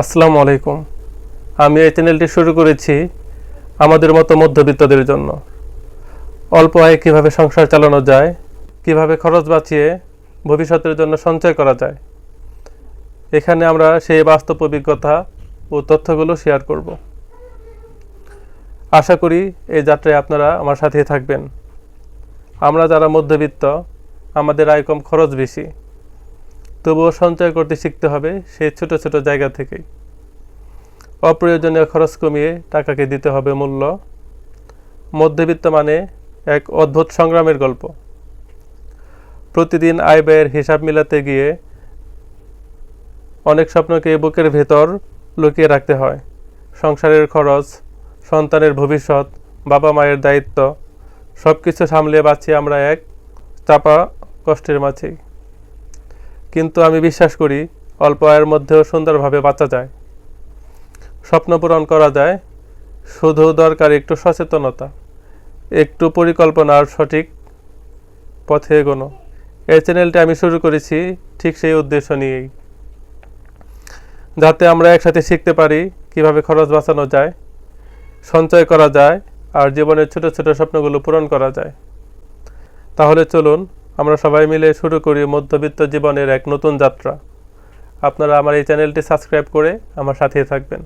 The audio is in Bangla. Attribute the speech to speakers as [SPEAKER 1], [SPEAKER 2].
[SPEAKER 1] আসসালামু আলাইকুম। আমি এই চ্যানেলটি শুরু করেছি আমাদের মতো মধ্যবিত্তদের জন্য। অল্প আয়ে কীভাবে সংসার চালানো যায়, কীভাবে খরচ বাঁচিয়ে ভবিষ্যতের জন্য সঞ্চয় করা যায়, এখানে আমরা সেই বাস্তব অভিজ্ঞতা ও তথ্যগুলো শেয়ার করব। আশা করি এই যাত্রায় আপনারা আমার সাথে থাকবেন। আমরা যারা মধ্যবিত্ত, আমাদের আয় কম খরচ বেশি। তবুও সঞ্চয় করতে শিখতে হবে সেই ছোট ছোট জায়গা থেকেই। অপ্রয়োজনীয় খরচ কমিয়ে টাকাকে দিতে হবে মূল্য। মধ্যবিত্ত মানে এক অদ্ভুত সংগ্রামের গল্প। প্রতিদিন আয় ব্যয়ের হিসাব মিলাতে গিয়ে অনেক স্বপ্নকে বুকের ভেতর লুকিয়ে রাখতে হয়। সংসারের খরচ, সন্তানের ভবিষ্যৎ বাবা মায়ের দায়িত্ব সব কিছু সামলে বাঁচি আমরা এক চাপা কষ্টের মাঝেই। কিন্তু আমি বিশ্বাস করি অল্প আয়ের মধ্যেও সুন্দরভাবে বাঁচা যায়। স্বপ্ন পূরণ করা যায়, শুধু দরকার একটু সচেতনতা, একটু পরিকল্পনা আর সঠিক পথে এগোনো। এই চ্যানেলটি আমি শুরু করেছি ঠিক সেই উদ্দেশ্য নিয়েই। যাতে আমরা একসাথে শিখতে পারি কীভাবে খরচ বাঁচানো যায়, সঞ্চয় করা যায়, আর জীবনের ছোট ছোট স্বপ্নগুলো পূরণ করা যায়। তাহলে চলুন আমরা সবাই মিলে শুরু করি মধ্যবিত্ত জীবনের এক নতুন যাত্রা। আপনারা আমার এই চ্যানেলটি সাবস্ক্রাইব করে আমার সাথে থাকবেন।